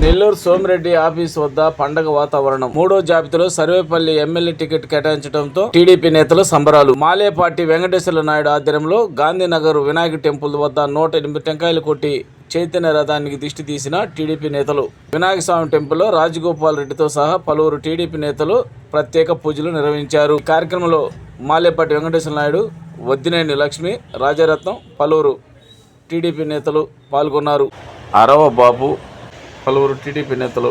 Nellore Somireddy office వద్ద పండగ వాతావరణం. మూడో జాబితాలో సర్వేపల్లి ఎమ్మెల్యే టికెట్ కేటాయించడంతో టీడీపీ నేతలు సంబరాలు. మాలే పార్టీ వెంకటేశ్వర నాయుడు ఆధ్వర్యంలో గాంధీనగర్ వినాయక టెంపుల్ వద్ద నూట ఎనిమిది టెంకాయలు కొట్టి చైతన్య రథానికి దిష్టి తీసిన టీడీపీ నేతలు. వినాయక స్వామి టెంపుల్లో రాజగోపాల్ రెడ్డితో సహా పలువురు టీడీపీ నేతలు ప్రత్యేక పూజలు నిర్వహించారు. కార్యక్రమంలో మాలేపాటి వెంకటేశ్వర నాయుడు వద్దినేని లక్ష్మి రాజరత్నం పలువురు టీడీపీ నేతలు పాల్గొన్నారు. అరవ బాబు పలువురు టీడీపీ నేతలు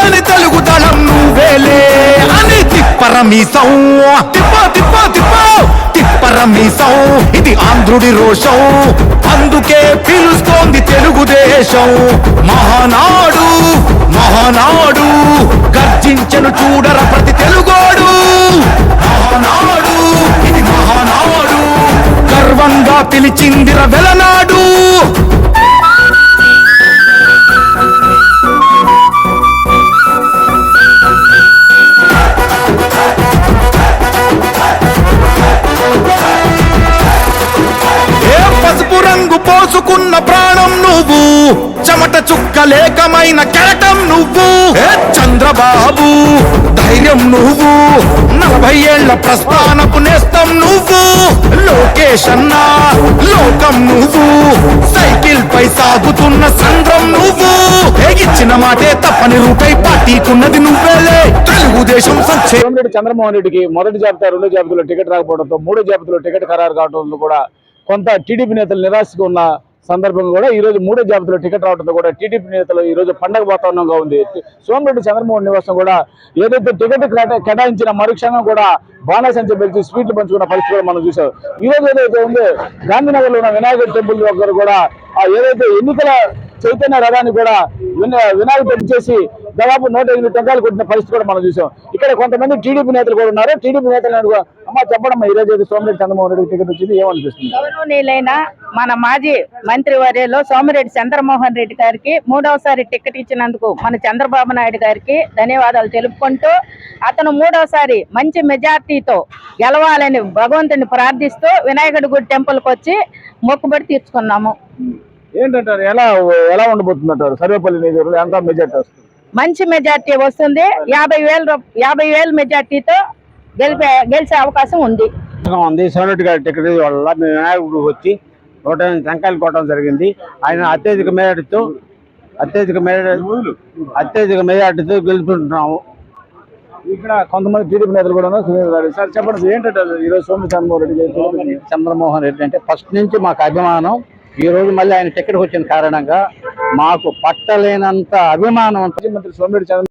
తిప్పరమీసం తిప్ప తిప్ప తిప్ప. తిప్పరమీసం ఇది ఆంధ్రుడి రోషం. అందుకే పిలుస్తోంది తెలుగుదేశం. మహానాడు మహానాడు. గర్జించను చూడర ప్రతి తెలుగోడు. మహానాడు ఇది మహానాడు. గర్వంగా పిలిచిందిర రంగు ప్రాణం నువ్వు. చెమట చుక్క లేకమైన కెరటం నువ్వు. చంద్రబాబు ధైర్యం నువ్వు. నలభై ఏళ్ళ ప్రస్థానపు నేస్తం నువ్వు. లోకేష్ అన్నా లోకం నువ్వు. సైకిల్ పై సాగుతున్న సంద్రం నువ్వు. ఇచ్చిన మాటే తప్పని రూపై పార్టీకున్నది నువ్వేలే తెలుగుదేశం సంక్షేమ చంద్రమోహన్ రెడ్డికి మొదటి జాబితా రెండో జాబితాలో టికెట్ రాకపోవడంతో మూడో జాబితాలో టికెట్ ఖరారు కావడంతో కూడా కొంత టీడీపీ నేతలు నిరాశగా ఉన్న సందర్భంగా కూడా ఈ రోజు మూడో జాబితాలో టికెట్ రావడంతో కూడా టీడీపీ నేతలు ఈ రోజు పండగ వాతావరణంగా ఉంది. సోమరెడ్డి చంద్రమోహన్ నివాసం కూడా ఏదైతే టికెట్ కేటాయించిన మరుక్షణం కూడా బాణాసంచ పెట్టి స్వీట్లు పంచుకున్న పరిస్థితి కూడా మనం చూసాం ఈ రోజు ఏదైతే ఉంది గాంధీనగర్లో ఉన్న వినాయక టెంపుల్ దగ్గర కూడా ఆ ఏదైతే ఎన్నికల చైతన్య రథాన్ని కూడా విన- వినాయక పెంచేసి దాదాపు నూట ఎనిమిది టెంకాయలు కొట్టిన పరిస్థితి కూడా మనం చూసాం ఇక్కడ కొంతమంది టీడీపీ నేతలు కూడా ఉన్నారు. టీడీపీ నేతలు అమ్మా చెప్పడమ్మా ఈ రోజు సోమిరెడ్డి చంద్రమోహన్ రెడ్డి టికెట్ వచ్చింది ఏమనిపిస్తుంది? గౌరవనీయులైన మన మాజీ మంత్రివర్యులు సోమిరెడ్డి చంద్రమోహన్ రెడ్డి గారికి మూడవసారి టికెట్ ఇచ్చినందుకు మన చంద్రబాబు నాయుడు గారికి ధన్యవాదాలు తెలుపుకుంటూ అతను మూడవసారి మంచి మెజార్టీతో గెలవాలని భగవంతుని ప్రార్థిస్తూ వినాయకుడి గుడి టెంపుల్కి వచ్చి మొక్కుబడి తీర్చుకున్నాము. ఏంటంటారు ఎలా ఎలా ఉండబోతుంది అంటారు సర్వేపల్లి నియోజకవర్గంలో ఎంత మెజార్టీ వస్తుంది? మంచి మెజార్టీ వస్తుంది. యాభై వేల యాభై వేల మెజార్టీతో గెలిపే గెలిచే అవకాశం ఉంది. ఉంది సోనరెడ్డి గారి టికెట్ వల్ల వినాయకుడు వచ్చి నూట ఎనిమిది టెంకాయలు కొట్టడం జరిగింది. ఆయన అత్యధిక మేరటితో అత్యధిక మేర అత్యధిక మెజార్టీతో గెలుపుకుంటున్నాము ఇక్కడ కొంతమంది టీడీపీ నేతలు కూడా ఉన్నారు. సునీల్ గారు. సార్ చెప్పండి సార్ ఏంటంటారు ఈ రోజు సోమి చంద్రమోహన్ రెడ్డి గారు చంద్రమోహన్ రెడ్డి అంటే ఫస్ట్ నుంచి మాకు అభిమానం. ఈ రోజు మళ్ళీ ఆయన టికెట్ వచ్చిన కారణంగా మాకు పట్టలేనంత అభిమానం. మాజీ మంత్రి సోమిరెడ్డి చంద్ర